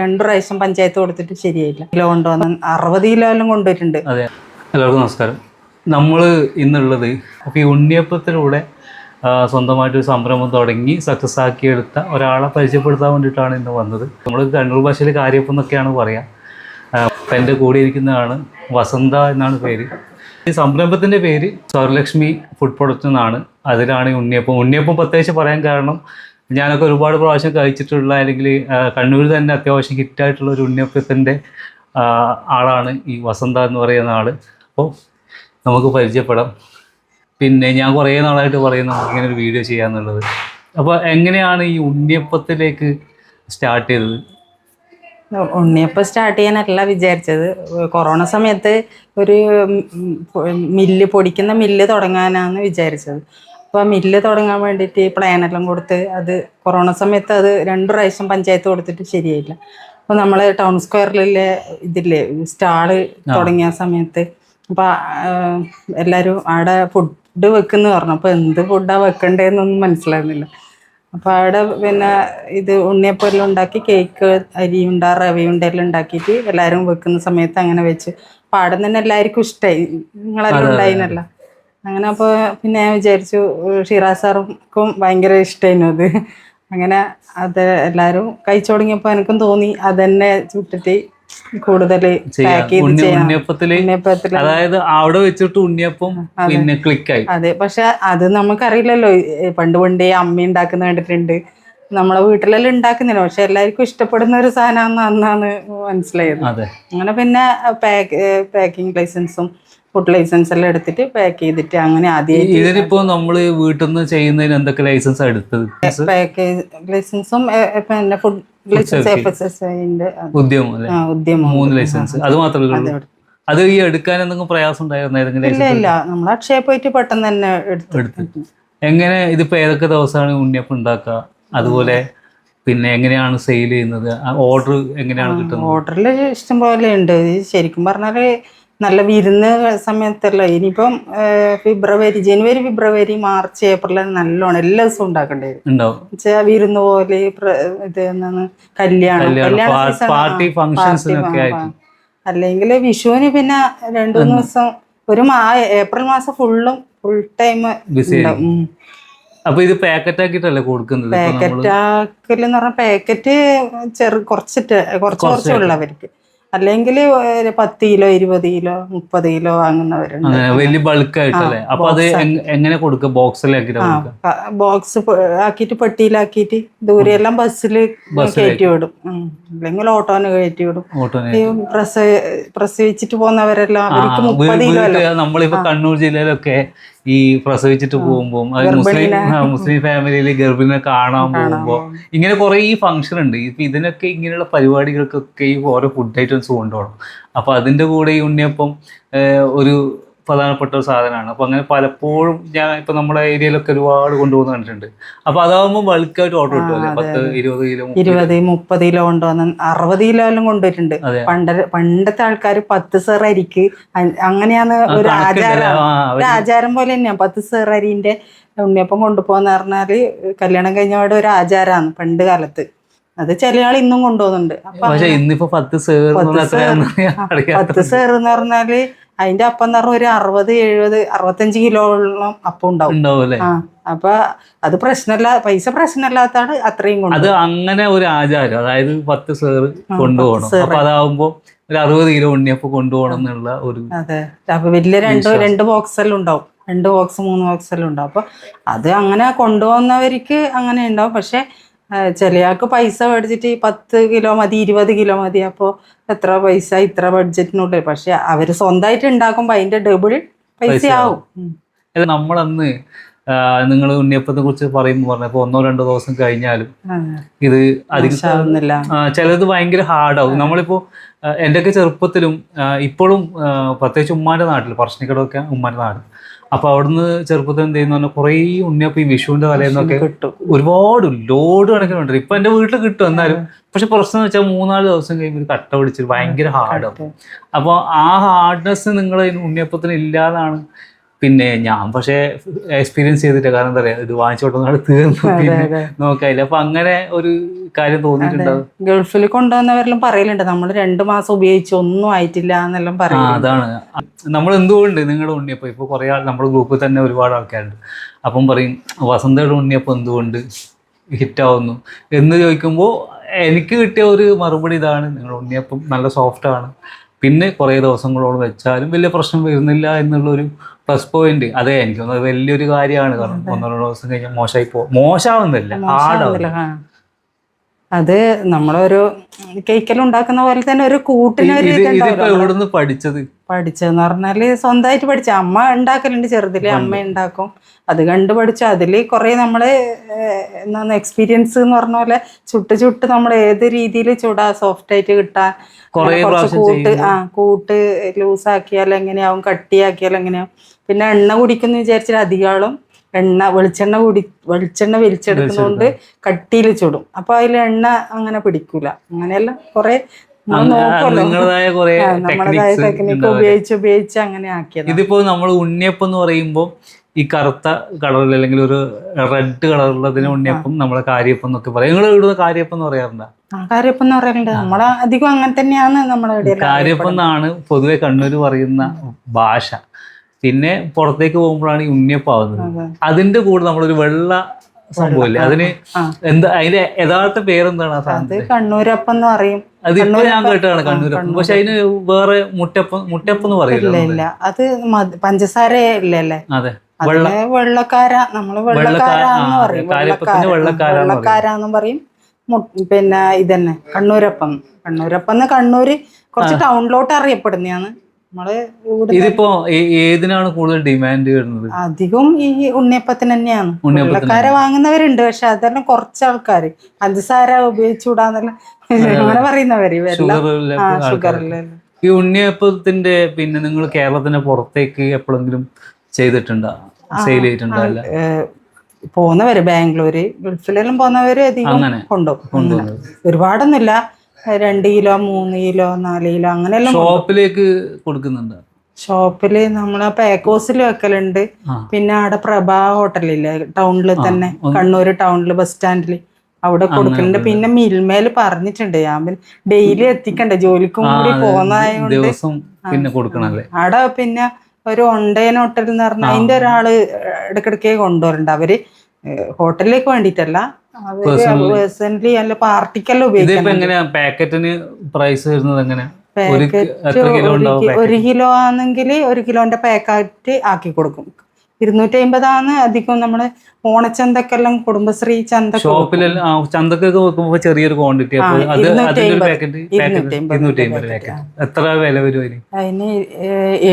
രണ്ടു പ്രാവശ്യം പഞ്ചായത്ത് കൊടുത്തിട്ട് ശരിയായില്ല. കിലോ കൊണ്ടുവന്ന് അറുപത് കിലോ എല്ലാം കൊണ്ടുവരുന്നുണ്ട് അതെ. എല്ലാവർക്കും നമസ്കാരം. നമ്മൾ ഇന്നുള്ളത് അപ്പോൾ ഈ ഉണ്ണിയപ്പത്തിലൂടെ സ്വന്തമായിട്ട് ഒരു സംരംഭം തുടങ്ങി സക്സസ് ആക്കിയെടുത്ത ഒരാളെ പരിചയപ്പെടുത്താൻ വേണ്ടിയിട്ടാണ് ഇന്ന് വന്നത്. നമ്മൾ കണ്ണൂർ ഭാഷയിൽ കാര്യപ്പം എന്നൊക്കെയാണ് പറയുക അപ്പം എന്റെ കൂടെ ഇരിക്കുന്നതാണ് വസന്ത എന്നാണ് പേര്. ഈ സംരംഭത്തിന്റെ പേര് സ്വർലക്ഷ്മി ഫുഡ് പ്രൊഡക്റ്റ് എന്നാണ്. അതിലാണ് ഈ ഉണ്ണിയപ്പം. ഉണ്ണിയപ്പം പ്രത്യേകിച്ച് പറയാൻ കാരണം ഞാനൊക്കെ ഒരുപാട് പ്രാവശ്യം കഴിച്ചിട്ടുള്ള അല്ലെങ്കിൽ കണ്ണൂർ തന്നെ അത്യാവശ്യം ഹിറ്റായിട്ടുള്ള ഒരു ഉണ്ണിയപ്പത്തിന്റെ ആളാണ് ഈ വസന്ത എന്ന് പറയുന്ന ആൾ. അപ്പോൾ നമുക്ക് പരിചയപ്പെടാം. പിന്നെ ഞാൻ കുറേ നാളായിട്ട് പറയുന്നു ഇങ്ങനെ ഒരു വീഡിയോ ചെയ്യാന്നുള്ളത്. അപ്പോൾ എങ്ങനെയാണ് ഈ ഉണ്ണിയപ്പത്തിലേക്ക് സ്റ്റാർട്ട് ചെയ്തത്? ഉണ്ണിയപ്പം സ്റ്റാർട്ട് ചെയ്യാനല്ല വിചാരിച്ചത്. കൊറോണ സമയത്ത് ഒരു മില്ല് പൊടിക്കുന്ന മില്ല് തുടങ്ങാനാണ് വിചാരിച്ചത്. അപ്പോൾ ആ മില്ല് തുടങ്ങാൻ വേണ്ടിയിട്ട് പ്ലാനെല്ലാം കൊടുത്ത് അത് കൊറോണ സമയത്ത് അത് രണ്ട് പ്രാവശ്യം പഞ്ചായത്ത് കൊടുത്തിട്ട് ശരിയായില്ല. അപ്പോൾ നമ്മൾ ടൗൺ സ്ക്വയറിലെ ഇതില്ലേ സ്റ്റാൾ തുടങ്ങിയ സമയത്ത് അപ്പോൾ എല്ലാവരും അവിടെ ഫുഡ് വെക്കുന്ന പറഞ്ഞു. അപ്പോൾ എന്ത് ഫുഡാണ് വെക്കണ്ടേന്നൊന്നും മനസ്സിലായിരുന്നില്ല. അപ്പോൾ അവിടെ പിന്നെ ഇത് ഉണ്ണിയപ്പം ഉണ്ടാക്കി കേക്ക് അരിയുണ്ട റവയുണ്ട എല്ലാം ഉണ്ടാക്കിയിട്ട് എല്ലാവരും വെക്കുന്ന സമയത്ത് അങ്ങനെ വെച്ച്. പാടം അവിടെ തന്നെ എല്ലാവർക്കും ഇഷ്ടമായി നിങ്ങളെല്ലാം ഉണ്ടായിനല്ല. അങ്ങനെ അപ്പോൾ പിന്നെ ഞാൻ വിചാരിച്ചു ഷിറാസ് സാർക്കും ഭയങ്കര ഇഷ്ടമായിരുന്നു അത്. അങ്ങനെ അത് എല്ലാവരും കഴിച്ചു തുടങ്ങിയപ്പോൾ എനിക്കും തോന്നി അതന്നെ ചുട്ടിട്ട് കൂടുതൽ അതായത് അവിടെ വെച്ചിട്ട് ഉണ്ണിയപ്പം പിന്നെ ക്ലിക്കായി അതെ. പക്ഷെ അത് നമുക്കറിയില്ലല്ലോ. പണ്ട് പണ്ടേ അമ്മ ഉണ്ടാക്കുന്ന കണ്ടിട്ടുണ്ട്. നമ്മളെ വീട്ടിലെല്ലാം ഉണ്ടാക്കുന്നില്ല. പക്ഷെ എല്ലാവർക്കും ഇഷ്ടപ്പെടുന്ന ഒരു സാധനമാണെന്ന് അന്നാണ് മനസ്സിലായത്. അങ്ങനെ പിന്നെ പാക്ക് പാക്കിംഗ് ലൈസൻസും ഫുഡ് ലൈസൻസ് എല്ലാം എടുത്തിട്ട് പാക്ക് ചെയ്തിട്ട് അങ്ങനെ ആദ്യം ഇതിനിപ്പോ നമ്മൾ വീട്ടിൽ നിന്ന് ചെയ്യുന്നതിന് എന്തൊക്കെ ലൈസൻസ് എടുത്തത്? പാക്കേജ് ലൈസൻസും പിന്നെ food license F S S ഐന്റെ ഉദ്യമം ഉദ്യമം. മൂന്ന് ലൈസൻസ് അത് മാത്രമേ അത് ഈ എടുക്കാൻ എന്തെങ്കിലും പ്രയാസം ഉണ്ടായിരുന്നു ഇല്ല ഇല്ല. നമ്മൾ അക്ഷയ പോയിട്ട് പെട്ടെന്ന് തന്നെ എടുത്തു. എങ്ങനെ ഇതിപ്പോ ഏതൊക്കെ ദിവസമാണ് ഉണ്ണിയപ്പം ഉണ്ടാക്കുക? അതുപോലെ പിന്നെ എങ്ങനെയാണ് സെയിൽ ചെയ്യുന്നത്? ഓർഡർ എങ്ങനെയാണ് കിട്ടുന്നത്? ഓർഡറിൽ ഇഷ്ടം പോലെ ഉണ്ട്. ശരിക്കും പറഞ്ഞാൽ നല്ല വിരുന്ന് സമയത്തല്ല? ഇനിയിപ്പം ഫെബ്രുവരി ജനുവരി ഫെബ്രുവരി മാർച്ച് ഏപ്രിൽ നല്ലോണം എല്ലാ ദിവസവും ഉണ്ടാക്കേണ്ടി? വെച്ചാൽ വിരുന്ന് പോലെ ഇത് എന്താണ്? കല്യാണം. കല്യാണം. അല്ലെങ്കിൽ വിഷുവിന് പിന്നെ രണ്ടു മൂന്ന് ദിവസം ഒരു മാ ഏപ്രിൽ മാസം ഫുള്ളും ഫുൾ ടൈം. അപ്പൊ ഇത് പാക്കറ്റ് ആക്കിട്ടല്ലേ കൊടുക്കുന്നത്? പാക്കറ്റ് ആക്കൽ എന്ന് പറഞ്ഞാൽ പാക്കറ്റ് ചെറു കുറച്ചിട്ട് കുറച്ച് കുറച്ച് ഉള്ളവർക്ക് അല്ലെങ്കിൽ ഒരു പത്ത് കിലോ ഇരുപത് കിലോ മുപ്പത് കിലോ വാങ്ങുന്നവരുണ്ട്. വലിയ ബൾക്ക് ആയിട്ടല്ലേ അപ്പൊ അത് എങ്ങനെ കൊടുക്കുക ബോക്സ് ആക്കിയിട്ട് പെട്ടിയിലാക്കിയിട്ട് ദൂരെയെല്ലാം ബസ്സിൽ കയറ്റി വിടും. അല്ലെങ്കിൽ ഓട്ടോന് കയറ്റി വിടും ഓട്ടോനെ ഈ പ്രസവ പ്രസവിച്ചിട്ട് പോകുന്നവരെല്ലാം അവർക്ക് മുപ്പത് കിലോ നമ്മളിപ്പോ കണ്ണൂർ ജില്ലയിലൊക്കെ ഈ പ്രസവിച്ചിട്ട് പോകുമ്പോൾ മുസ്ലിം മുസ്ലിം ഫാമിലിയിൽ ഗർഭിണിനെ കാണാൻ പോകുമ്പോൾ ഇങ്ങനെ കുറെ ഈ ഫംഗ്ഷൻ ഉണ്ട്. ഇപ്പൊ ഇതിനൊക്കെ ഇങ്ങനെയുള്ള പരിപാടികൾക്കൊക്കെ ഈ ഓരോ ഫുഡ് ഐറ്റംസ് കൊണ്ടുപോകണം. അപ്പൊ അതിന്റെ കൂടെ ഈ ഉണ്ണിയപ്പം ഒരു പ്രധാനപ്പെട്ട ഒരു സാധനമാണ്. അപ്പോൾ അങ്ങനെ പലപ്പോഴും ഞാൻ ഇപ്പൊ നമ്മുടെ ഏരിയയിലൊക്കെ ഒരുപാട് കൊണ്ടുപോകുന്ന കണ്ടിട്ടുണ്ട്. അപ്പോൾ അതാകുമ്പോൾ ബൾക്കായിട്ട് ഓർഡർ കിട്ടും അല്ലേ? പത്ത് ഇരുപത് കിലോ ഇരുപത് മുപ്പത് കിലോ കൊണ്ടുവന്ന് അറുപത് കിലോ എല്ലാം കൊണ്ടുവരുന്നുണ്ട് പണ്ട പണ്ടത്തെ ആൾക്കാർ പത്ത് സെർ അരിക്ക് അങ്ങനെയാണ് ഒരു ആചാരം. ഒരു ആചാരം പോലെ തന്നെയാണ് പത്ത് സെർ അരിന്റെ ഉണ്ണിയപ്പം കൊണ്ടുപോകാന്ന് പറഞ്ഞാൽ കല്യാണം കഴിഞ്ഞപാട് ഒരു ആചാരമാണ് പണ്ട് കാലത്ത്. അത് ചില ആൾ ഇന്നും കൊണ്ടുപോകുന്നുണ്ട്. പത്ത് സേർ എന്ന് പറഞ്ഞാൽ അതിന്റെ അപ്പം എന്ന് പറഞ്ഞാൽ ഒരു അറുപത് എഴുപത് അറുപത്തഞ്ച് കിലോളം അപ്പം ഉണ്ടാവും. ആ അപ്പൊ അത് പ്രശ്നമല്ല പൈസ പ്രശ്നമല്ലാത്താണ് അത്രയും കൊണ്ട് അത് അങ്ങനെ ഒരു ആചാരം അതായത് പത്ത് സേർ കൊണ്ടുപോകണം. അപ്പൊ അതാവുമ്പോ ഒരു അറുപത് കിലോ ഉണ്ണിയപ്പം കൊണ്ടുപോകണം എന്നുള്ള ഒരു അതെ. അപ്പൊ വലിയ രണ്ട് രണ്ട് ബോക്സ് എല്ലാം ഉണ്ടാവും. രണ്ട് ബോക്സ് മൂന്ന് ബോക്സ് എല്ലാം ഉണ്ടാവും. അപ്പൊ അത് അങ്ങനെ കൊണ്ടുപോകുന്നവർക്ക് അങ്ങനെ ഉണ്ടാവും. പക്ഷെ ചിലയാൾക്ക് പൈസ മേടിച്ചിട്ട് പത്ത് കിലോ മതി ഇരുപത് കിലോ മതി. അപ്പോൾ എത്ര പൈസ ഇത്ര ബഡ്ജറ്റിനുള്ളിൽ. പക്ഷെ അവർ സ്വന്തമായിട്ട് ഉണ്ടാക്കുമ്പോൾ അതിന്റെ ഡബിൾ പൈസ ആവും നമ്മളന്ന് നിങ്ങൾ ഉണ്ണിയപ്പത്തെ കുറിച്ച് പറയുമ്പോൾ പറഞ്ഞപ്പോ ഒന്നോ രണ്ടോ ദിവസം കഴിഞ്ഞാലും ഇത് അധികം ചിലത് ഭയങ്കര ഹാർഡാവും. നമ്മളിപ്പോ ആ, എന്റെയൊക്കെ ചെറുപ്പത്തിലും ഇപ്പോഴും പ്രത്യേകിച്ച് ഉമ്മാന്റെ നാട്ടിൽ പറശ്ശിനിക്കടമൊക്കെ ഉമ്മാന്റെ നാട്. അപ്പൊ അവിടുന്ന് ചെറുപ്പത്തിൽ എന്ത് ചെയ്യുന്ന പറഞ്ഞാൽ കുറേ ഉണ്ണിയപ്പം ഈ വിഷുവിന്റെ തലേന്നൊക്കെ ഒരുപാട് ലോഡ് കണക്കിനുണ്ട് ഇപ്പൊ എന്റെ വീട്ടിൽ കിട്ടും എന്നാലും. പക്ഷെ പ്രശ്നം വെച്ചാൽ മൂന്നാൽ ദിവസം കഴിയുമ്പോൾ ഒരു കട്ട പിടിച്ചിട്ട് ഭയങ്കര ഹാർഡാവും. അപ്പോൾ ആ ഹാർഡ്നെസ് നിങ്ങൾ ഉണ്ണിയപ്പത്തിന് ഇല്ലാതാണ്. പിന്നെ ഞാൻ പക്ഷേ എക്സ്പീരിയൻസ് ചെയ്തിട്ട് കാരണം എന്താ പറയാ ഇത് വാങ്ങിച്ചോട്ടെ തീർന്നു പിന്നെ. നോക്കായില്ല അപ്പൊ അങ്ങനെ ഒരു കാര്യം തോന്നിയിട്ടുണ്ടാവും ഗൾഫിൽ കൊണ്ടുവന്നവരെല്ലാം പറയലുണ്ട്. നമ്മൾ രണ്ടു മാസം ഉപയോഗിച്ച് ഒന്നും ആയിട്ടില്ല എന്നെല്ലാം പറയും അതാണ്. നമ്മൾ എന്തുകൊണ്ട് നിങ്ങളുടെ ഉണ്ണിയപ്പോ? ഇപ്പൊ കുറെ ആൾ നമ്മുടെ ഗ്രൂപ്പിൽ തന്നെ ഒരുപാട് ആൾക്കാരുണ്ട്. അപ്പം പറയും വസന്തയുടെ ഉണ്ണിയപ്പോ എന്തുകൊണ്ട് ഹിറ്റാവുന്നു? എന്ന് ചോദിക്കുമ്പോൾ എനിക്ക് കിട്ടിയ ഒരു മറുപടി ഇതാണ്. നിങ്ങളുടെ ഉണ്ണിയപ്പം നല്ല സോഫ്റ്റ് ആണ്. പിന്നെ കുറേ ദിവസങ്ങളോട് വെച്ചാലും വലിയ പ്രശ്നം വരുന്നില്ല എന്നുള്ളൊരു പ്ലസ് പോയിന്റ് അതെ എനിക്ക് തോന്നുന്നത് വലിയൊരു കാര്യമാണ്. കാരണം ഒന്നര ദിവസം കഴിഞ്ഞാൽ മോശമായി പോ മോശമാവുന്നില്ല. ഹാർഡാവും മോശമാവുന്നില്ല. ആ. അത് നമ്മളൊരു കേക്കൽ ഉണ്ടാക്കുന്ന പോലെ തന്നെ ഒരു കൂട്ടിനൊരു പഠിച്ചത്? പഠിച്ചതെന്ന് പറഞ്ഞാൽ സ്വന്തമായിട്ട് പഠിച്ച. അമ്മ ഉണ്ടാക്കലുണ്ട് ചെറുതിലെ അമ്മ ഉണ്ടാക്കും. അത് കണ്ട് പഠിച്ചു. അതിൽ കുറെ നമ്മൾ എന്താണ് എക്സ്പീരിയൻസ് എന്ന് പറഞ്ഞ പോലെ ചുട്ട് ചുട്ട് നമ്മൾ ഏത് രീതിയിൽ ചുടാ സോഫ്റ്റ് ആയിട്ട് കിട്ടാൻ കുറേ കുറച്ച് കൂട്ട് ആ കൂട്ട് ലൂസ് ആക്കിയാൽ എങ്ങനെയാവും കട്ടിയാക്കിയാൽ എങ്ങനെയാവും. പിന്നെ എണ്ണ കുടിക്കുന്ന വിചാരിച്ചാൽ അധികാളും എണ്ണ വെളിച്ചെണ്ണ കൂടി വെളിച്ചെണ്ണ വലിച്ചെടുക്കുന്നതുകൊണ്ട് കട്ടിയിൽ ചുടും. അപ്പൊ അതിൽ എണ്ണ അങ്ങനെ പിടിക്കൂല. അങ്ങനെയല്ല കുറെ നമ്മളതായ ടെക്നിക്ക് ഉപയോഗിച്ച് ഉപയോഗിച്ച് അങ്ങനെ ആക്കിയത്. ഇതിപ്പോ നമ്മൾ ഉണ്ണിയപ്പം എന്ന് പറയുമ്പോൾ ഈ കറുത്ത കളറിൽ അല്ലെങ്കിൽ ഒരു റെഡ് കളറുള്ളതിന് ഉണ്ണിയപ്പം നമ്മളെ കാര്യപ്പം എന്നൊക്കെ പറയും. നിങ്ങൾ ഇവിടുന്ന് കാര്യപ്പം എന്ന് പറയാറുണ്ട് കാര്യപ്പം എന്ന് പറയുന്നുണ്ട് നമ്മളെ അധികം അങ്ങനെ തന്നെയാണ് നമ്മളെ കാര്യപ്പം എന്നാണ് പൊതുവെ കണ്ണൂര് പറയുന്ന ഭാഷ. പിന്നെ പുറത്തേക്ക് പോകുമ്പോഴാണ് ഈ ഉണ്ണിയപ്പം ആവുന്നത്. അതിന്റെ കൂടെ നമ്മളൊരു വെള്ള സംഭവമില്ലേ അതിന്. എന്താ അതിന്റെ യഥാർത്ഥ പേരെന്താണ് ആ അത് സാധനം കണ്ണൂരപ്പം എന്ന് പറയും. അതിപ്പോ ഞാൻ കേട്ടതാണ് കണ്ണൂരപ്പം. പക്ഷെ അതിന് വേറെ മുട്ടപ്പം മുട്ടപ്പം എന്ന് പറയില്ല അത് പഞ്ചസാര ഇല്ലല്ലേ? അതെ. വെള്ളക്കാര നമ്മൾ പറയും. വെള്ളക്കാരാന്ന് പറയും. വെള്ളക്കാരാന്ന് പറയും. പിന്നെ ഇതന്നെ കണ്ണൂരപ്പം. കണ്ണൂരപ്പം എന്ന് കണ്ണൂര് കുറച്ച് ടൗണിലോട്ട് അറിയപ്പെടുന്നതാണ്. നമ്മൾ ഇതിപ്പോ ഏതിനാണ് കൂടുതൽ ഡിമാൻഡ് വരുന്നത്? അധികം ഈ ഉണ്ണിയപ്പത്തിന് തന്നെയാണ്. ഉണ്ണിയപ്പത്തിന് വാങ്ങുന്നവരുണ്ട് പക്ഷെ അതെല്ലാം കുറച്ച് ആൾക്കാര് പഞ്ചസാര ഉപയോഗിച്ചുകൂടാന്നെല്ലാം അങ്ങനെ പറയുന്നവര് ഈ ഉണ്ണിയപ്പത്തിന്റെ പിന്നെ നിങ്ങൾ കേരളത്തിന് പുറത്തേക്ക് എപ്പോഴെങ്കിലും ചെയ്തിട്ടുണ്ടോ? സെയിൽ ചെയ്തിട്ടുണ്ടോ? അല്ല. പോകുന്നവര് ബാംഗ്ലൂര് ഗൾഫിലെല്ലാം പോകുന്നവര് അധികം കൊണ്ടുപോകും. ഒരുപാടൊന്നുമില്ല. രണ്ട് കിലോ മൂന്ന് കിലോ നാല് കിലോ അങ്ങനെയെല്ലാം ഷോപ്പിലേക്ക് കൊടുക്കുന്നുണ്ട്. ഷോപ്പിൽ നമ്മളെ ഹൗസിൽ വെക്കലുണ്ട്. പിന്നെ അവിടെ പ്രഭാ ഹോട്ടലില്ലേ ടൗണിൽ തന്നെ കണ്ണൂര് ടൗണിൽ ബസ് സ്റ്റാൻഡിൽ അവിടെ കൊടുക്കുന്നുണ്ട്. പിന്നെ മിൽമേൽ പറഞ്ഞിട്ടുണ്ട് ഞാൻ ഡെയിലി എത്തിക്കണ്ടേ ജോലിക്കും കൂടി പോകുന്നതായോണ്ട്. അവിടെ പിന്നെ ഒരു ഒണ്ടേൻ ഹോട്ടൽ എന്ന് പറഞ്ഞാൽ അതിന്റെ ഒരാൾ ഇടക്കിടക്കേ കൊണ്ടുവരുന്നുണ്ട് അവർ ഹോട്ടലിലേക്ക് വേണ്ടിയിട്ടല്ല പേഴ്സണലി അല്ല പാർട്ടിക്കെല്ലാം ഇതിപ്പോ എങ്ങനെയാ? പാക്കറ്റിന് പ്രൈസ് വരുന്നത് എങ്ങനെ ഒരു എത്ര കിലോ ഉണ്ടാവും ഒരു കിലോ ആണെങ്കിൽ ഒരു കിലോന്റെ പാക്കറ്റ് ആക്കി കൊടുക്കും. ഇരുന്നൂറ്റി അമ്പതാണ് അധികം നമ്മൾ ഓണച്ചന്തക്കെല്ലാം കുടുംബശ്രീ ചന്ത ഷോപ്പിലെല്ലാം ചന്തക്കൊക്കെ വെക്കുമ്പോ ചെറിയൊരു ക്വാണ്ടിറ്റി എത്ര വില വരും അതിന്?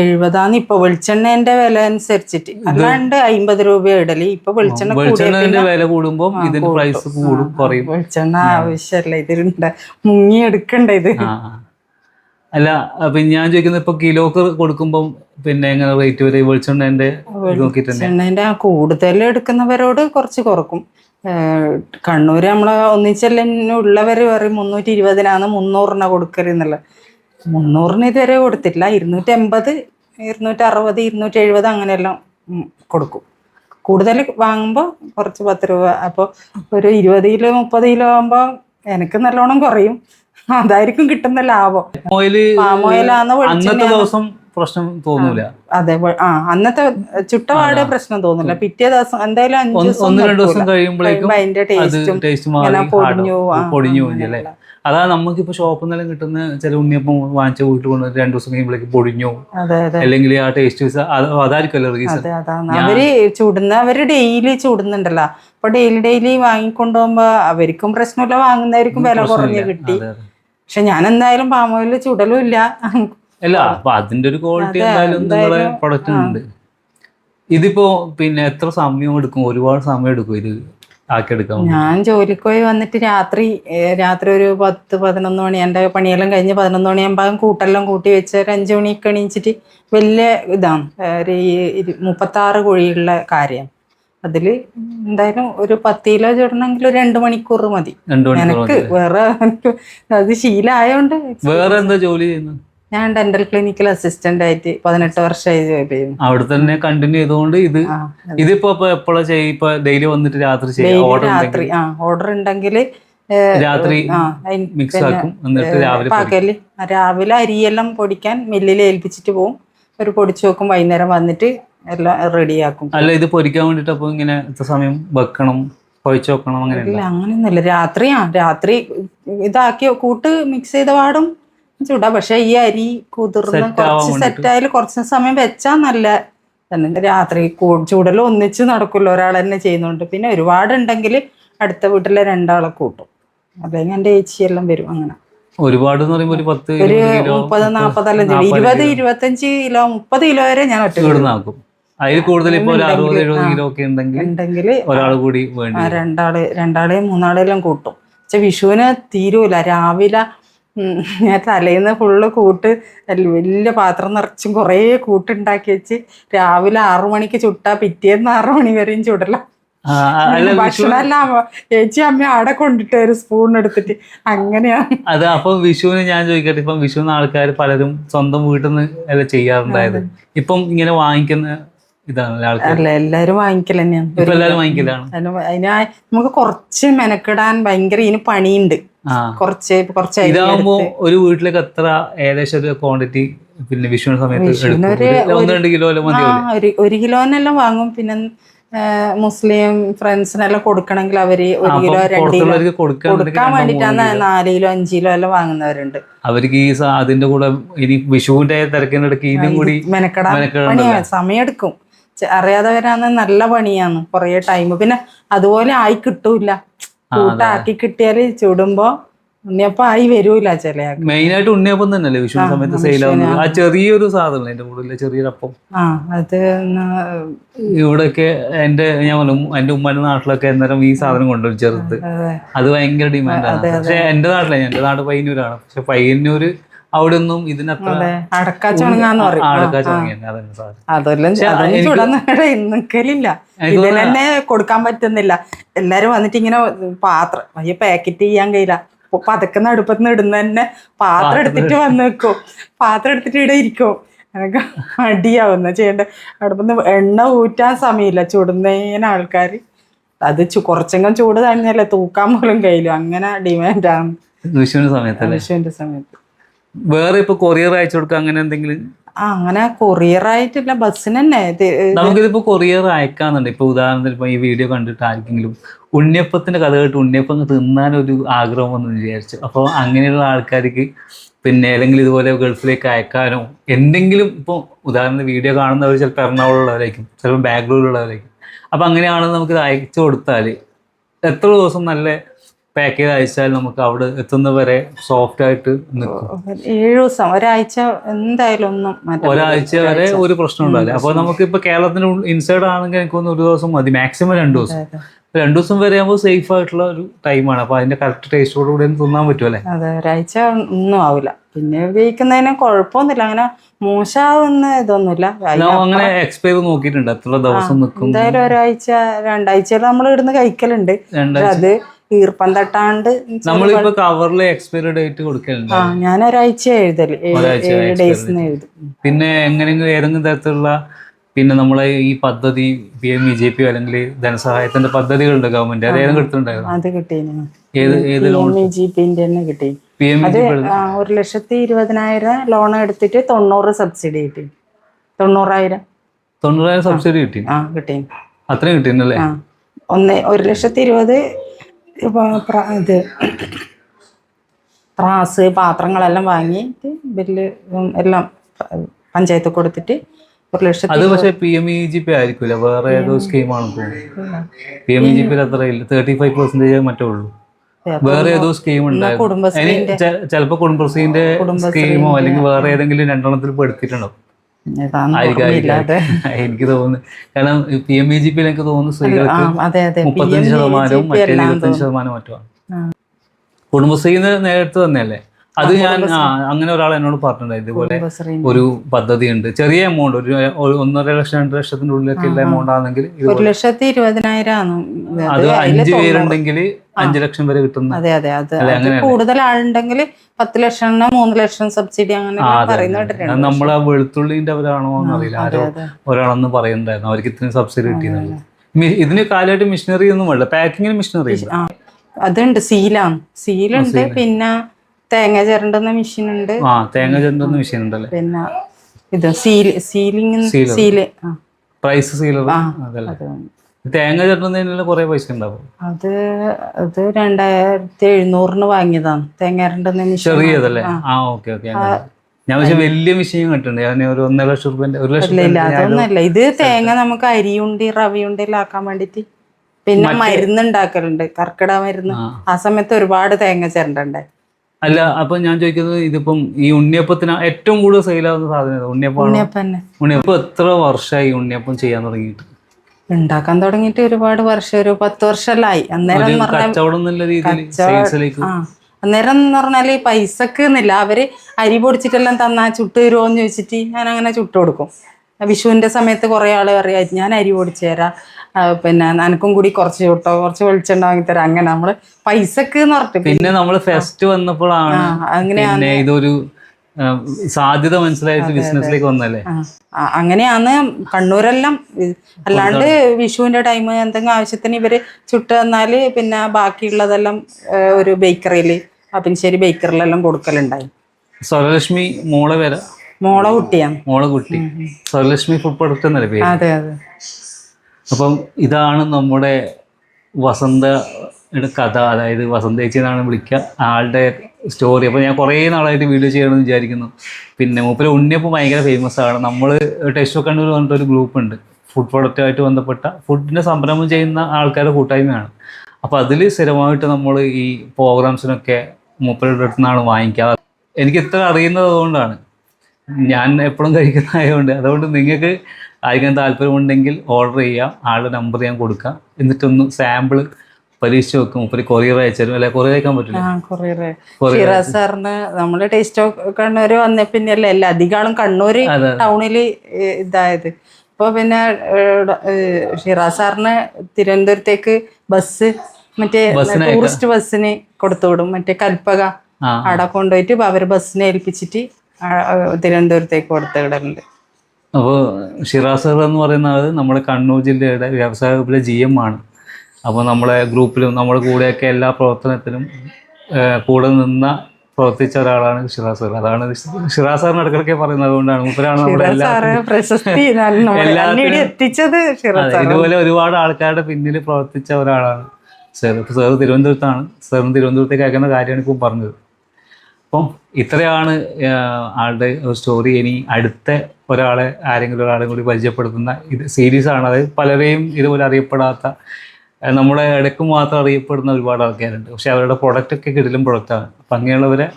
എഴുപതാണ് ഇപ്പൊ വെളിച്ചെണ്ണേന്റെ വില അനുസരിച്ചിട്ട്. അല്ലാണ്ട് അമ്പത് രൂപ ഇടൽ. ഇപ്പൊ വെളിച്ചെണ്ണ വെളിച്ചെണ്ണന്റെ വില കൂടുമ്പോ ഇതിന്റെ പ്രൈസ് കൂടും കുറയും. വെളിച്ചെണ്ണ ആവശ്യമല്ല ഇതിലുണ്ട് മുങ്ങി എടുക്കണ്ട ഇത്. അല്ല അപ്പൊ ഞാൻ ചോദിക്കുന്നത് ഇപ്പൊ കിലോക്ക് കൊടുക്കുമ്പോൾ പിന്നെ എങ്ങനെ റേറ്റ് വരും? വെളിച്ചെണ്ണേന്റെ വെളിച്ചെണ്ണേന്റെ ആ കൂടുതൽ എടുക്കുന്നവരോട് കുറച്ച് കുറക്കും. കണ്ണൂര് നമ്മളെ ഒന്നിച്ചെല്ലുള്ളവര് പറയും മുന്നൂറ്റി ഇരുപതിനാണ് മുന്നൂറിനാ കൊടുക്കൽ എന്നുള്ള മുന്നൂറിന് ഇതുവരെ കൊടുത്തിട്ടില്ല. ഇരുന്നൂറ്റി എൺപത് ഇരുന്നൂറ്റി അറുപത് ഇരുന്നൂറ്റി എഴുപത് അങ്ങനെയെല്ലാം കൊടുക്കും. കൂടുതൽ വാങ്ങുമ്പോൾ കുറച്ച് പത്ത് രൂപ. അപ്പോൾ ഒരു ഇരുപത് കിലോ മുപ്പത് കിലോ ആകുമ്പോൾ എനിക്ക് നല്ലോണം കുറയും. അതായിരിക്കും കിട്ടുന്ന ലാഭം. അന്നത്തെ ദിവസം പ്രശ്നം തോന്നൂല. അതെ ആ അന്നത്തെ ചുട്ടപാട് പ്രശ്നം തോന്നില്ല പിറ്റേ ദിവസം എന്തായാലും ഒന്ന് ദിവസം രണ്ട് ദിവസം കഴിയുമ്പോഴേക്കും അതിന്റെ ടേസ്റ്റും പൊടിഞ്ഞു. പൊടിഞ്ഞു. അതാ നമുക്കിപ്പോ ഷോപ്പിൽ നിന്നെല്ലാം കിട്ടുന്ന ചില ഉണ്ണിയപ്പം വാങ്ങിച്ച വീട്ടിൽ കൊണ്ട് രണ്ടു ദിവസം കഴിയുമ്പോഴേക്ക് പൊടിഞ്ഞു അല്ലെങ്കിൽ ആ ടേസ്റ്റ് അതായിരിക്കുമല്ലോ റീസൺ അവർ ചുടുന്ന അവർ ഡെയിലി ചൂടുന്നുണ്ടല്ലോ. അപ്പൊ ഡെയിലി ഡെയിലി വാങ്ങിക്കൊണ്ടുപോകുമ്പോ അവർക്കും പ്രശ്നമില്ല വാങ്ങുന്നവർക്കും വില കുറഞ്ഞ് കിട്ടി. പക്ഷെ ഞാൻ എന്തായാലും പാമോയിൽ ചുടലും ഇല്ല. അല്ല അപ്പൊ അതിന്റെ ഒരു ക്വാളിറ്റി എന്തായാലും നിങ്ങളെ പ്രൊഡക്റ്റിനുണ്ട് ഇതിപ്പോ പിന്നെ എത്ര സമയം എടുക്കും? ഒരുപാട് സമയം എടുക്കും ഇത്? ഞാൻ ജോലിക്ക് പോയി വന്നിട്ട് രാത്രി രാത്രി ഒരു പത്ത് പതിനൊന്ന് മണി എന്റെ പണിയെല്ലാം കഴിഞ്ഞ് പതിനൊന്ന് മണിയാകുമ്പോൾ കൂട്ടെല്ലാം കൂട്ടി വെച്ച് ഒരു അഞ്ച് മണിയൊക്കെ എണീച്ചിട്ട് വലിയ ഇതാണ്. ഒരു മുപ്പത്താറ് കുഴിയുള്ള കാര്യം. അതിൽ എന്തായാലും ഒരു പത്ത് കിലോ ചുടണമെങ്കിൽ ഒരു രണ്ട് മണിക്കൂർ മതി. എനിക്ക് വേറെ അത് ശീലമായോണ്ട് വേറെ എന്താ ജോലി ചെയ്യുന്നത് ഞാൻ ഡെന്റൽ ക്ലിനിക്കിൽ അസിസ്റ്റന്റ് ആയിട്ട് പതിനെട്ട് വർഷമായി ജോലി ചെയ്യുന്നു. അവിടെ തന്നെ കണ്ടിന്യൂ ചെയ്തുകൊണ്ട് ഇത് ഇതിപ്പോ എപ്പോഴാ ചെയ്യ ഇപ്പൊ ഡെയിലി വന്നിട്ട് രാത്രി രാത്രി ആ ഓർഡർ ഉണ്ടെങ്കിൽ രാത്രി മിക്സ് ആക്കും. എന്നിട്ട് രാവിലെ. പകൽ രാവിലെ അരിയെല്ലാം പൊടിക്കാൻ മില്ലിൽ ഏൽപ്പിച്ചിട്ട് പോകും ഒരു പൊടിച്ചു വെക്കും. വൈകുന്നേരം വന്നിട്ട് എല്ലാം റെഡിയാക്കും. അല്ല ഇത് പൊരിക്കാൻ വേണ്ടിട്ട് അപ്പൊ ഇങ്ങനെ എത്ര സമയം വെക്കണം കുഴച്ച് വെക്കണം അങ്ങനെ ഇല്ല അങ്ങനെയൊന്നുമില്ല. രാത്രിയാ. രാത്രി ഇതാക്കി കൂട്ട് മിക്സ് ചെയ്ത പാടും ചൂടാ. പക്ഷെ ഈ അരി കുതിർന്ന് കുറച്ച് വേണ്ടിയിട്ട്. സെറ്റ് ആയാലും കുറച്ച് സമയം വെച്ചാ നല്ല. തന്നെ രാത്രി ചൂടലും ഒന്നിച്ച് നടക്കുമല്ലോ ഒരാൾ തന്നെ ചെയ്യുന്നുണ്ട്. പിന്നെ ഒരുപാട് ഉണ്ടെങ്കിൽ അടുത്ത വീട്ടിലെ രണ്ടാളെ കൂട്ടും. അല്ലെങ്കിൽ എന്റെ ഏച്ചിയെല്ലാം വരും അങ്ങനെ. ഒരുപാട് ഒരു മുപ്പത് ചെയ്യും നാപ്പത് ഇരുപത് ഇരുപത്തഞ്ച് കിലോ മുപ്പത് കിലോ വരെ ഞാൻ ഒറ്റ അതിൽ കൂടുതൽ ഇപ്പൊ ഒരു അറുപത് എഴുപത് കിലോ ഒക്കെ ഉണ്ടെങ്കിൽ ഉണ്ടെങ്കിൽ ഒരാൾ കൂടി വേണ്ടി. രണ്ടാൾ രണ്ടാളെയും മൂന്നാളെല്ലാം കൂട്ടും. പക്ഷെ വിഷുവിന് തീരൂല. രാവിലെ ഞാൻ തലേന്ന് ഫുള്ള് കൂട്ട് വലിയ പാത്രം നിറച്ചും കുറേ കൂട്ടുണ്ടാക്കി വെച്ച് രാവിലെ ആറു മണിക്ക് ചുട്ടാ പിറ്റേന്ന് ആറു മണി വരെയും ചുടല. എല്ലാം ചേച്ചി അമ്മ അവിടെ കൊണ്ടിട്ട് ഒരു സ്പൂൺ എടുത്തിട്ട് അങ്ങനെയാണ് അത് അപ്പൊ വിഷുവിന് ഞാൻ ചോദിക്കട്ടെ ഇപ്പം വിഷുവിന് ആൾക്കാർ പലരും സ്വന്തം വീട്ടിൽ നിന്ന് അല്ല ചെയ്യാറുണ്ടായത്? ഇപ്പം ഇങ്ങനെ വാങ്ങിക്കുന്ന അല്ല എല്ലാരും വാങ്ങിക്കൽ തന്നെയാണ് അതിന് നമുക്ക് കുറച്ച് മെനക്കിടാൻ ഭയങ്കര ഇതിന് പണിയുണ്ട്. കുറച്ച് കുറച്ച് ഇതാകുമ്പോ ഒരു വീട്ടിലേക്ക് എത്ര ഏകദേശം ഒരു ക്വാണ്ടിറ്റി പിന്നെ വിഷുവിന് സമയത്ത് എടുക്കും? ഒന്ന് രണ്ട് കിലോ ഒരു കിലോനെല്ലാം വാങ്ങും. പിന്നെ മുസ്ലിം ഫ്രണ്ട്സിനെല്ലാം കൊടുക്കണമെങ്കിൽ അവർ ഒരു കിലോ രണ്ട് കിലോ കൊടുക്കാൻ വേണ്ടിട്ടാണ് നാല് കിലോ അഞ്ച് കിലോ എല്ലാം വാങ്ങുന്നവരുണ്ട്. അവർക്ക് ഈ അതിന്റെ കൂടെ ഇനി വിഷുവിന്റെ തിരക്കിനിടയ്ക്ക് ഇതും കൂടി മെനക്കെടാൻ സമയം പണിയാണ് സമയമെടുക്കും വരാന്ന് നല്ല പണിയാണ് കൊറേ ടൈം പിന്നെ അതുപോലെ ആയി കിട്ടൂല കൂട്ടാക്കി കിട്ടിയാൽ ചുടുമ്പോ ഉണ്ണിയപ്പം ആയി വരൂല ചില മെയിൻ ആയിട്ട് ഉണ്ണിയപ്പം തന്നെയല്ലേ വിഷു സമയത്ത് സെയിൽ ആവുന്നത്? ആ. ചെറിയൊരു സാധനം എന്റെ കൂടുതൽ ചെറിയൊരു അപ്പം ആ അത് ഇവിടൊക്കെ ഇവിടെയൊക്കെ എന്റെ ഞാൻ പറഞ്ഞു എന്റെ ഉമ്മന്റെ നാട്ടിലൊക്കെ അന്നേരം ഈ സാധനം കൊണ്ടുവരും ചെറുത്. അതെ. അത്. ഭയങ്കര ഡിമാൻഡാണ് പക്ഷെ എന്റെ നാട്ടിലെ എന്റെ നാട് പയ്യന്നൂരാണ്. പക്ഷെ പയ്യന്നൂര് അവിടെ ഒന്നും ഇതിനത്ര പറയും. ഇതിന് കൊടുക്കാൻ പറ്റുന്നില്ല. എല്ലാരും വന്നിട്ട് ഇങ്ങനെ പാത്രം അയ്യോ പാക്കറ്റ് ചെയ്യാൻ കഴിയില്ല. പതക്കുന്ന അടുപ്പത്ത് ഇടുന്ന തന്നെ പാത്രം എടുത്തിട്ട് വന്ന് വെക്കും പാത്രം എടുത്തിട്ട് ഇവിടെ ഇരിക്കും. എനിക്ക് അടിയാവുന്ന ചെയ്യേണ്ട? അടുപ്പത്ത് എണ്ണ ഊറ്റാൻ സമയമില്ല. ചുടുന്നേന ആൾക്കാർ അത് കുറച്ചെങ്കിലും ചൂട് തന്നെയല്ലേ തൂക്കാൻ പോലും കഴിയില്ല. അങ്ങനെ ഡിമാൻഡാണ് വിഷുവിന്റെ സമയത്തല്ലേ? വിഷുവിന്റെ സമയത്ത്. വേറെ ഇപ്പൊ കൊറിയർ അയച്ചു കൊടുക്കുക അങ്ങനെ എന്തെങ്കിലും? അങ്ങനെ കൊറിയർ ആയിട്ടില്ല ബസ്സിന് തന്നെ നമുക്കിതിപ്പോ കൊറിയർ അയക്കാന്നുണ്ട്. ഇപ്പൊ ഉദാഹരണത്തിന് ഇപ്പൊ ഈ വീഡിയോ കണ്ടിട്ട് ആർക്കെങ്കിലും ഉണ്ണിയപ്പത്തിന്റെ കഥ കേട്ട് ഉണ്ണിയപ്പം തിന്നാൻ ഒരു ആഗ്രഹം വന്നു വിചാരിച്ചു. അപ്പോൾ അങ്ങനെയുള്ള ആൾക്കാർക്ക് പിന്നെ ഏതെങ്കിലും ഇതുപോലെ ഗൾഫിലേക്ക് അയക്കാനോ എന്തെങ്കിലും ഇപ്പോൾ ഉദാഹരണത്തിന് വീഡിയോ കാണുന്നവർ ചിലപ്പോൾ എറണാകുളമുള്ളവരായിരിക്കും ചിലപ്പോൾ ബാംഗ്ലൂരിലുള്ളവരായിരിക്കും അപ്പൊ അങ്ങനെയാണെന്ന് നമുക്ക് ഇത് അയച്ചു കൊടുത്താൽ എത്ര ദിവസം നല്ല പാക്ക് ചെയ്ത് അയച്ചാൽ നമുക്ക് അവിടെ എത്തുന്നവരെ സോഫ്റ്റ് ആയിട്ട് നിൽക്കും. ഏഴു ദിവസം ഒരാഴ്ച എന്തായാലും ഒന്നും ഒരാഴ്ച വരെ ഒരു പ്രശ്നം ഉണ്ടാവില്ല. അപ്പൊ നമുക്ക് ഇപ്പൊ കേരളത്തിന് ഇൻസൈഡ് ആണെങ്കിൽ എനിക്ക് തോന്നുന്നു ഒരു ദിവസം മതി മാക്സിമം രണ്ടു ദിവസം. രണ്ടു ദിവസം വരെ ആകുമ്പോൾ സേഫ് ആയിട്ടുള്ള ഒരു ടൈമാണ് അപ്പൊ അതിന്റെ കറക്റ്റ് ടേസ്റ്റോട് കൂടി തിന്നാൻ പറ്റുമല്ലേ അതെ ഒരാഴ്ച ഒന്നും ആവില്ല. പിന്നെ ഉപയോഗിക്കുന്നതിന് കുഴപ്പമൊന്നുമില്ല. അങ്ങനെ മോശമാവുന്ന ഇതൊന്നുമില്ല. അങ്ങനെ എക്സ്പയർ നോക്കിയിട്ടുണ്ട്. എത്ര ദിവസം നിൽക്കും? എന്തായാലും ഒരാഴ്ച രണ്ടാഴ്ച നമ്മൾ ഇവിടുന്ന് കഴിക്കലുണ്ട്. രണ്ടാഴ്ച. അത് ഈർപ്പം തട്ടാണ്ട് നമ്മളിപ്പോ കവറിൽ എക്സ്പയറി ഡേറ്റ് കൊടുക്കലുണ്ട്. ആ ഞാൻ ഒരാഴ്ച എഴുതൽ. ഏഴ് ഏഴ് എഴുതും. പിന്നെ എങ്ങനെയെങ്കിലും ഏതെങ്കിലും തരത്തിലുള്ള പിന്നെ നമ്മളെ ഈ പദ്ധതി P M B J P അല്ലെങ്കിൽ ധനസഹായത്തിന്റെ പദ്ധതികളുണ്ട് ഗവൺമെന്റ് അത് ഏതെങ്കിലും എടുത്തിട്ടുണ്ടായിരുന്നു അത് കിട്ടി പി എം അത് ഒരു ലക്ഷത്തി ഇരുപതിനായിരം ലോൺ എടുത്തിട്ട് തൊണ്ണൂറ് സബ്സിഡി കിട്ടി തൊണ്ണൂറായിരം. തൊണ്ണൂറായിരം സബ്സിഡി കിട്ടി ആ കിട്ടി അത്രയും കിട്ടിയെന്നല്ലേ ആ ഒന്ന് ഒരു ലക്ഷത്തി ഇരുപത് ഇത് ത്രാസ് പാത്രങ്ങളെല്ലാം വാങ്ങിയിട്ട് ബില്ല് എല്ലാം പഞ്ചായത്ത് കൊടുത്തിട്ട് ഒരു ലക്ഷത്തി അത് പക്ഷേ P M E G P ആയിരിക്കില്ല വേറെ ഏതോ സ്കീമാണ് P M E G P അത്ര ഇല്ല. തേർട്ടി ഫൈവ് പെർസെന്റേജ് മറ്റേ ഉള്ളൂ. വേറെ ഏതോ സ്കീം ഉണ്ടായിരുന്നു. കുടുംബശ്രീ ചിലപ്പോ കുടുംബശ്രീന്റെ സ്കീമോ അല്ലെങ്കിൽ വേറെ ഏതെങ്കിലും രണ്ടെണ്ണത്തിൽ പെടുത്തിട്ടുണ്ടോ എനിക്ക് തോന്നുന്നു. കാരണം പി എം ബി ജി പിയിൽ എനിക്ക് തോന്നുന്നു സ്ത്രീകൾക്ക് മുപ്പത്തഞ്ച് ശതമാനവും PMJP മറ്റേ ഇരുപത്തഞ്ച് ശതമാനം മറ്റുമാണ്. കുടുംബശ്രീന്ന് നേരിട്ട് തന്നെയല്ലേ? അത് ഞാൻ അങ്ങനെ ഒരാൾ എന്നോട് പറഞ്ഞിട്ടുണ്ട്. ഇതുപോലെ ഒരു പദ്ധതി ഉണ്ട് ചെറിയ എമൗണ്ട് ഒരു ഒന്നര ലക്ഷം രണ്ട് ലക്ഷത്തിന്റെ ഉള്ളിലൊക്കെ ഉള്ള എമൗണ്ട് ആണെങ്കിൽ ഒരു ലക്ഷത്തി ഇരുപതിനായിരം ആണ് അത് അഞ്ചു പേരുണ്ടെങ്കിൽ അഞ്ചു ലക്ഷം വരെ കിട്ടുന്ന അതെ അതെ അത് കൂടുതൽ ആളുണ്ടെങ്കിൽ പത്ത് ലക്ഷം മൂന്ന് ലക്ഷം സബ്സിഡി അങ്ങനെ നമ്മളെ ആ വെളുത്തുള്ളിന്റെ അവരാണോ എന്നറിയില്ല. ആരോ ഒരാളെന്ന് പറയുന്നുണ്ടായിരുന്നു. അവർക്ക് ഇത്രയും സബ്സിഡി കിട്ടിയെന്നുള്ളത്. ഇതിന് കാലമായിട്ട് മിഷനറി ഒന്നും വേണ്ട. പാക്കിങ്ങിന് മിഷനറി അതുണ്ട്. സീലാണ്. സീലുണ്ട് പിന്നെ തേങ്ങ ചിരണ്ടുന്ന മെഷീൻ ഉണ്ട് ആ തേങ്ങ ചിരണ്ടുന്ന മെഷീൻ ഉണ്ടല്ലേ പിന്നെ ഇത് seal sealing. Seal price sealer. തേങ്ങ ചിരണ്ടുന്നതിനുള്ള കുറെ പൈസ ഉണ്ടാവും. അത് അത് രണ്ടായിരത്തി എഴുന്നൂറിന് വാങ്ങിയതാണ്. തേങ്ങ ചിരണ്ടുന്ന മെഷീൻ. ചെറിയതല്ലേ? ആ. ഓക്കെ ഓക്കെ ഞാൻ പക്ഷെ വലിയ മെഷീൻ കിട്ടുന്നുണ്ട് ഞാൻ ഒരു ഒന്നര ലക്ഷം റുപ്യന്റെ ഒരു ലക്ഷം അതൊന്നുമല്ല. ഇത് തേങ്ങ നമുക്ക് അരിയുണ്ടി റവിയുണ്ടി ആക്കാൻ വേണ്ടിട്ട് പിന്നെ മരുന്ന് ഉണ്ടാക്കലുണ്ട് കർക്കിടക മരുന്ന്. ആ. ആ സമയത്ത് ഒരുപാട് തേങ്ങ ചിരണ്ടണ്ടേ? അല്ല അപ്പൊ ഞാൻ ചോദിക്കുന്നത് ഇതിപ്പം ഈ ഉണ്ണിയപ്പത്തിന് ഏറ്റവും കൂടുതൽ സെയിലാവുന്ന സാധനം ഉണ്ണിയപ്പമാണോ ഉണ്ണിയപ്പം ഉണ്ണിയപ്പം എത്ര വർഷമായി ഉണ്ണിയപ്പം ചെയ്യാൻ തുടങ്ങിയിട്ട്? ഉണ്ടാക്കാൻ തുടങ്ങിയിട്ട് ഒരുപാട് വർഷം ഒരു പത്ത് വർഷമല്ലായി. അന്നേരം ഒരു എന്ന് പറഞ്ഞാൽ കച്ചവടം എന്നുള്ള രീതിയിൽ സെയിൽസിലേക്ക് ആ. അന്നേരം എന്ന് പറഞ്ഞാൽ പൈസക്ക് എന്നില്ല. അവർ അരി പൊടിച്ചിട്ടെല്ലാം തന്നാ ചുട്ട് തരുമോന്ന് ചോദിച്ചിട്ട് ഞാൻ അങ്ങനെ ചുട്ട് കൊടുക്കും. വിഷുവിന്റെ സമയത്ത് കുറെ ആൾ അറിയാം ഞാൻ അരി പൊടിച്ചു തരാം. പിന്നെ നനക്കും കൂടി കുറച്ച് ചൂട്ടോ കുറച്ച് വെളിച്ചെണ്ണ തരാം. അങ്ങനെ നമ്മൾ പൈസക്ക് എന്ന് പറഞ്ഞിട്ട് പിന്നെ നമ്മൾ ഫെസ്റ്റ് വന്നപ്പോഴാണ് അങ്ങനെയാണ് ഇതൊരു സാധ്യത മനസ്സിലായിട്ട് ബിസിനസ്സിലേക്ക് വന്നല്ലേ? അങ്ങനെയാണ് കണ്ണൂരെല്ലാം. അല്ലാണ്ട് വിഷുവിന്റെ ടൈം എന്തെങ്കിലും ആവശ്യത്തിന് ഇവർ ചുട്ട് തന്നാൽ പിന്നെ ബാക്കിയുള്ളതെല്ലാം ഒരു ബേക്കറിയിൽ അപ്പിൻശ്ശേരി ബേക്കറിലെല്ലാം കൊടുക്കലുണ്ടായി. സ്വരലക്ഷ്മി മോളെ വരെ. മോളെ കുട്ടിയാണ്. മോളെ കുട്ടി. സ്വരലക്ഷ്മി ഫുഡ് പ്രൊഡക്റ്റ് എന്നല്ലേ പേര്? അതെ അതെ. അപ്പം ഇതാണ് നമ്മുടെ വസന്തയുടെ കഥ. അതായത് വസന്ത ചേച്ചി എന്നാണ് വിളിക്കുക. ആളുടെ സ്റ്റോറി അപ്പോൾ ഞാൻ കുറേ നാളായിട്ട് വീഡിയോ ചെയ്യണമെന്ന് വിചാരിക്കുന്നു. പിന്നെ മൂപ്പര് ഉണ്ണിയപ്പം ഭയങ്കര ഫേമസ് ആണ്. നമ്മൾ ടെസ്റ്റോ കണ്ണൂർ പറഞ്ഞിട്ടൊരു ഗ്രൂപ്പ് ഉണ്ട്. ഫുഡ് പ്രൊഡക്റ്റുമായിട്ട് ബന്ധപ്പെട്ട ഫുഡിന്റെ സംരംഭം ചെയ്യുന്ന ആൾക്കാരുടെ കൂട്ടായ്മയാണ്. അപ്പോൾ അതിൽ സ്ഥിരമായിട്ട് നമ്മൾ ഈ പ്രോഗ്രാംസിനൊക്കെ മൂപ്പരുടെ അടുത്ത് നിന്നാണ് വാങ്ങിക്കുക. എനിക്ക് ഇത്ര അറിയുന്നത് അതുകൊണ്ടാണ്. ഞാൻ എപ്പോഴും കഴിക്കുന്നതായതുകൊണ്ട് അതുകൊണ്ട് നിങ്ങൾക്ക് ആയിരിക്കാൻ താല്പര്യമുണ്ടെങ്കിൽ ഓർഡർ ചെയ്യാം. ആളുടെ നമ്പർ ഞാൻ കൊടുക്കാം. എന്നിട്ടൊന്ന് സാമ്പിൾ പരീക്ഷിച്ച് വെക്കും ഒരു കൊറിയർ അയച്ചു അല്ലെ? കൊറിയർ അയക്കാൻ പറ്റില്ല? ഷിറാസ് സാറിന് നമ്മൾ ടേസ്റ്റ് ഓഫ് കണ്ണൂര് വന്ന പിന്നെയല്ലേ? എല്ലാ അധികം കണ്ണൂര് ടൗണിൽ ടൗണിൽ ഇതായത്. ഇപ്പൊ പിന്നെ ഷിറാ ഷിറാസ് സാറിന് തിരുവനന്തപുരത്തേക്ക് ബസ് മറ്റേ ടൂറിസ്റ്റ് ബസ്സിന് കൊടുത്തു വിടും. മറ്റേ കൽപ്പക അവിടെ കൊണ്ടുപോയിട്ട് അവർ ബസ്സിനെ ഏൽപ്പിച്ചിട്ട് തിരുവനന്തപുരത്തേക്ക് കൊടുത്തു വിടലുണ്ട്. അപ്പോൾ ഷിറാസ് സർ എന്ന് പറയുന്നത് നമ്മുടെ കണ്ണൂർ ജില്ലയുടെ വ്യവസായ വകുപ്പിലെ ജി എം ആണ്. അപ്പോൾ നമ്മളെ ഗ്രൂപ്പിലും നമ്മുടെ കൂടെയൊക്കെ എല്ലാ പ്രവർത്തനത്തിലും കൂടെ നിന്ന പ്രവർത്തിച്ച ഒരാളാണ് ഷിറാസ് സർ. അതാണ് ഷിറാസ് സാറിന് ഇടയ്ക്കിടയ്ക്ക് പറയുന്നത് അതുകൊണ്ടാണ്. മൂപ്പരാണ് നമ്മുടെ എല്ലാ ഇതുപോലെ ഒരുപാട് ആൾക്കാരുടെ പിന്നിൽ പ്രവർത്തിച്ച ഒരാളാണ് സാർ. ഇപ്പോൾ സാർ തിരുവനന്തപുരത്താണ്. സാറിന് തിരുവനന്തപുരത്തേക്ക് അയക്കുന്ന കാര്യമാണ് ഇപ്പം പറഞ്ഞത്. അപ്പം ഇത്രയാണ് ആളുടെ സ്റ്റോറി ഇനി അടുത്ത ഒരാളെ ആരെങ്കിലും ഒരാളെ കൂടി പരിചയപ്പെടുത്തുന്ന ഇത് ആണ്. അത് പലരെയും ഇതുപോലെ അറിയപ്പെടാത്ത നമ്മുടെ ഇടയ്ക്ക് മാത്രം അറിയപ്പെടുന്ന ഒരുപാട് ആൾക്കാരുണ്ട്. പക്ഷെ അവരുടെ പ്രൊഡക്റ്റ് ഒക്കെ കിടിലും പ്രൊഡക്റ്റാണ് അപ്പം അങ്ങനെയുള്ളവരെ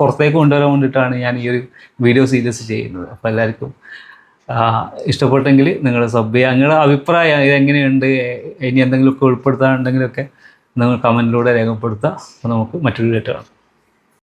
പുറത്തേക്ക് കൊണ്ടുവരാൻ വേണ്ടിയിട്ടാണ് ഞാൻ ഈ ഒരു വീഡിയോ സീരീസ് ചെയ്യുന്നത്. അപ്പോൾ എല്ലാവർക്കും ഇഷ്ടപ്പെട്ടെങ്കിൽ നിങ്ങൾ സബ് ചെയ്യുക നിങ്ങളുടെ അഭിപ്രായം ഇതെങ്ങനെയുണ്ട് ഇനി എന്തെങ്കിലുമൊക്കെ ഉൾപ്പെടുത്താനുണ്ടെങ്കിലൊക്കെ നിങ്ങൾ കമന്റിലൂടെ രേഖപ്പെടുത്തുക. അപ്പോൾ നമുക്ക് മറ്റൊരു ഡേറ്റ് കാണാം.